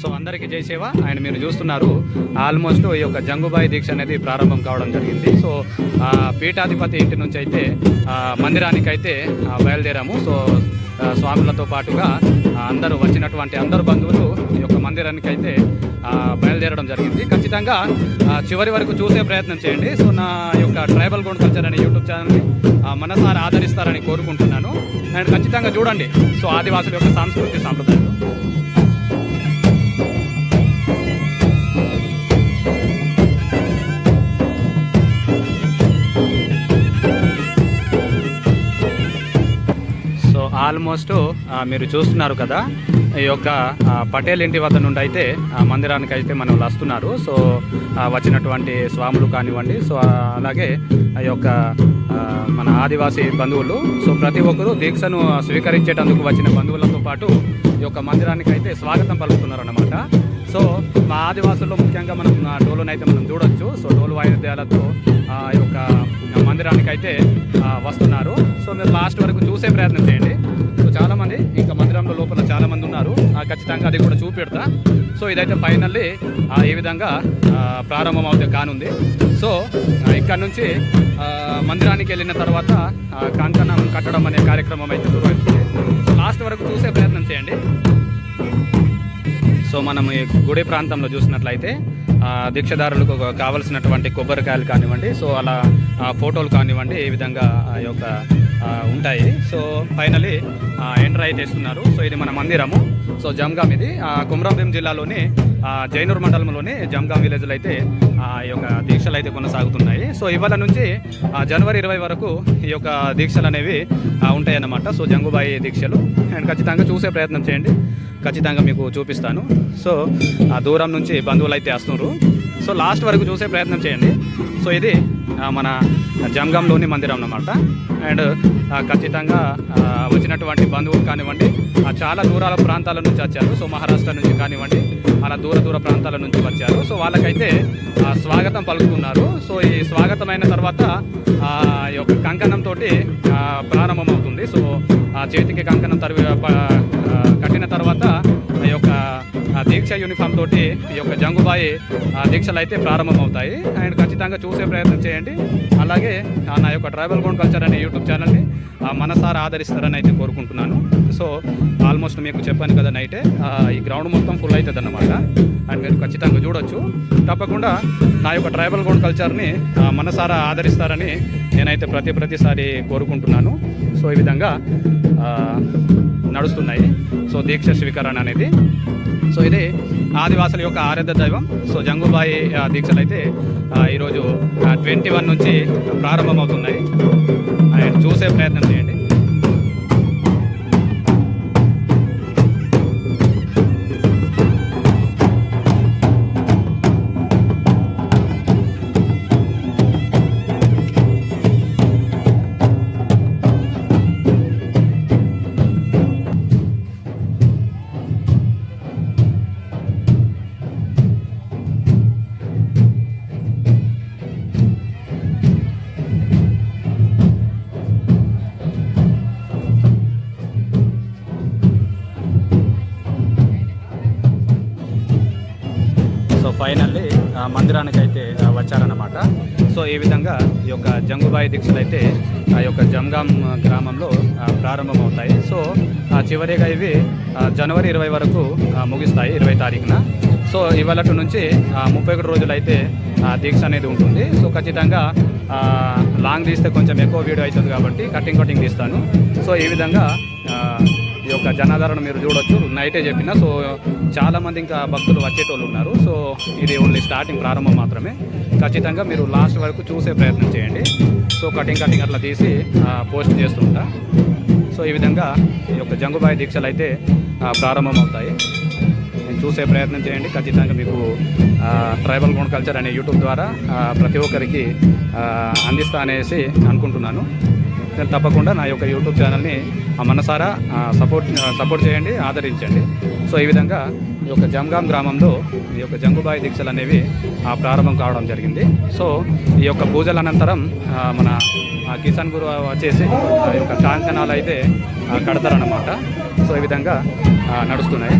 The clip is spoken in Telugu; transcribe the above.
సో అందరికీ జయసేవ ఆయన అండ్ మీరు చూస్తున్నారు ఆల్మోస్ట్ ఈ యొక్క జంగుబాయి దీక్ష అనేది ప్రారంభం కావడం జరిగింది. సో పీఠాధిపతి ఇంటి నుంచి అయితే ఆ, మందిరానికి అయితే బయలుదేరాము. సో స్వాములతో పాటుగా అందరూ వచ్చినటువంటి అందరు బంధువులు ఈ యొక్క మందిరానికి అయితే బయలుదేరడం జరిగింది. ఖచ్చితంగా చివరి వరకు చూసే ప్రయత్నం చేయండి. సో నా యొక్క ట్రైబల్ గోల్డ్ కల్చర్ అనే యూట్యూబ్ ఛానల్ని ఆ, మనసారి ఆదరిస్తారని కోరుకుంటున్నాను. అండ్ ఖచ్చితంగా చూడండి. సో ఆదివాసుల యొక్క సాంస్కృతిక సాంప్రదాయాలు. ఆల్మోస్ట్ మీరు చూస్తున్నారు కదా ఈ యొక్క పటేల్ ఇంటి వద్ద నుండి అయితే ఆ, మందిరానికి అయితే మనం వస్తున్నారు. సో వచ్చినటువంటి స్వాములు కానివ్వండి సో అలాగే ఆ యొక్క మన ఆదివాసీ బంధువులు సో ప్రతి ఒక్కరూ దీక్షను స్వీకరించేటందుకు వచ్చిన బంధువులతో పాటు ఈ యొక్క మందిరానికి అయితే స్వాగతం పలుకుతున్నారు అనమాట సో మా ఆదివాసుల్లో ముఖ్యంగా మనం డోలునైతే మనం చూడొచ్చు. సో డోలు వాయిద్యాలతో ఆ ఈ యొక్క మందిరానికి అయితే వస్తున్నారు. సో మీరు లాస్ట్ వరకు చూసే ప్రయత్నం చేయండి. సో చాలామంది ఇంకా మందిరంలో లోపల చాలామంది ఉన్నారు. ఆ, ఖచ్చితంగా అది కూడా చూపెడతా. సో ఇదైతే ఫైనల్లీ ఏ విధంగా ప్రారంభం అవుతే కానుంది. సో ఇక్కడ నుంచి మందిరానికి వెళ్ళిన తర్వాత ఆ, కంకణం కట్టడం అనే కార్యక్రమం అయితే సో లాస్ట్ వరకు చూసే ప్రయత్నం చేయండి. సో మనం ఈ గుడి ప్రాంతంలో చూసినట్లయితే దీక్షదారులకు కావలసినటువంటి కొబ్బరికాయలు కానివ్వండి సో అలా ఫోటోలు కానివ్వండి ఈ విధంగా ఆ యొక్క ఉంటాయి. సో ఫైనలీ ఎంటర్ అయితే ఇస్తున్నారు. సో ఇది మన మందిరము. సో జంగాం ఇది. ఆ, కుమ్రంభీం జిల్లాలోని జైనూర్ మండలంలోని జంగాం విలేజ్లో అయితే ఆ ఈ యొక్క దీక్షలు అయితే కొనసాగుతున్నాయి. సో ఇవాళ నుంచి జనవరి ఇరవై వరకు ఈ యొక్క దీక్షలు అనేవి ఉంటాయన్నమాట. సో జంగుబాయి దీక్షలు. అండ్ ఖచ్చితంగా చూసే ప్రయత్నం చేయండి. ఖచ్చితంగా మీకు చూపిస్తాను. సో ఆ దూరం నుంచి బంధువులు అయితే వస్తున్నారు. సో లాస్ట్ వరకు చూసే ప్రయత్నం చేయండి. సో ఇది మన జంగంలోని మందిరం అన్నమాట. అండ్ ఖచ్చితంగా వచ్చినటువంటి బంధువులు కానివ్వండి చాలా దూరాల ప్రాంతాల నుంచి వచ్చారు. సో మహారాష్ట్ర నుంచి కానివ్వండి అలా దూర దూర ప్రాంతాల నుంచి వచ్చారు. సో వాళ్ళకైతే ఆ, స్వాగతం పలుకుతున్నారు. సో ఈ స్వాగతం అయిన తర్వాత ఈ యొక్క కంకణంతో ప్రారంభమవుతుంది. సో ఆ చేతికి కంకణం తరివి కట్టిన తర్వాత దీక్ష యూనిఫామ్ తోటి ఈ యొక్క జంగుబాయి ఆ, దీక్షలు అయితే ప్రారంభమవుతాయి. అండ్ ఖచ్చితంగా చూసే ప్రయత్నం చేయండి. అలాగే నా యొక్క ట్రైబల్ గోల్డ్ కల్చర్ అనే యూట్యూబ్ ఛానల్ని ఆ, మనసారా ఆదరిస్తారని అయితే కోరుకుంటున్నాను. సో ఆల్మోస్ట్ మీకు చెప్పాను కదా నైటే ఈ గ్రౌండ్ మొత్తం ఫుల్ అవుతుంది అన్నమాట అండ్ మీరు ఖచ్చితంగా చూడొచ్చు. తప్పకుండా నా యొక్క ట్రైబల్ గోల్డ్ కల్చర్ని ఆ, మనసారా ఆదరిస్తారని నేనైతే ప్రతి ప్రతిసారి కోరుకుంటున్నాను. సో ఈ విధంగా నడుస్తున్నాయి. సో దీక్ష స్వీకరణ అనేది. సో ఇది ఆదివాసుల యొక్క ఆరాధ్య దైవం. సో జంగుబాయి దీక్షలు అయితే ఈరోజు ట్వంటీ వన్ నుంచి ప్రారంభమవుతున్నాయి. చూసే ప్రయత్నం చేయండి. సో ఫైనల్లీ మందిరానికి అయితే వచ్చారన్నమాట. సో ఈ విధంగా ఈ యొక్క జంగుబాయి దీక్షలు అయితే ఆ యొక్క జంగాం గ్రామంలో ప్రారంభమవుతాయి. సో చివరిగా ఇవి జనవరి ఇరవై వరకు ముగిస్తాయి ఇరవై తారీఖున. సో ఇవాళ నుంచి ముప్పై ఒకటి రోజులు అయితే దీక్ష అనేది ఉంటుంది. సో ఖచ్చితంగా లాంగ్ తీస్తే కొంచెం ఎక్కువ వీడియో అవుతుంది కాబట్టి కటింగ్ కటింగ్ తీస్తాను. సో ఈ విధంగా యొక్క జనాదరణ మీరు చూడొచ్చు. నైటే చెప్పిన. సో చాలామంది ఇంకా భక్తులు వచ్చేటోళ్ళు ఉన్నారు. సో ఇది ఓన్లీ స్టార్టింగ్ ప్రారంభం మాత్రమే. ఖచ్చితంగా మీరు లాస్ట్ వరకు చూసే ప్రయత్నం చేయండి. సో కటింగ్ కటింగ్ అట్లా తీసి పోస్ట్ చేస్తుంటా. సో ఈ విధంగా ఈ యొక్క జంగుబాయి దీక్షలు అయితే ప్రారంభం ప్రారంభమవుతాయి. నేను చూసే ప్రయత్నం చేయండి. ఖచ్చితంగా మీకు ట్రైబల్ గోండ్ కల్చర్ అనే యూట్యూబ్ ద్వారా ప్రతి ఒక్కరికి అందిస్తా అనేసి అనుకుంటున్నాను. నేను తప్పకుండా నా యొక్క యూట్యూబ్ ఛానల్ని ఆ, మనసారా సపోర్ట్ సపోర్ట్ చేయండి ఆదరించండి. సో ఈ విధంగా ఈ యొక్క జంగాం గ్రామంలో ఈ యొక్క జంగుబాయి దీక్షలు అనేవి ఆ, ప్రారంభం కావడం జరిగింది. సో ఈ యొక్క పూజల అనంతరం మన కిసాన్ గురు వచ్చేసి ఆ యొక్క కాంకణాలు అయితే కడతారన్నమాట. సో ఈ విధంగా నడుస్తున్నాయి.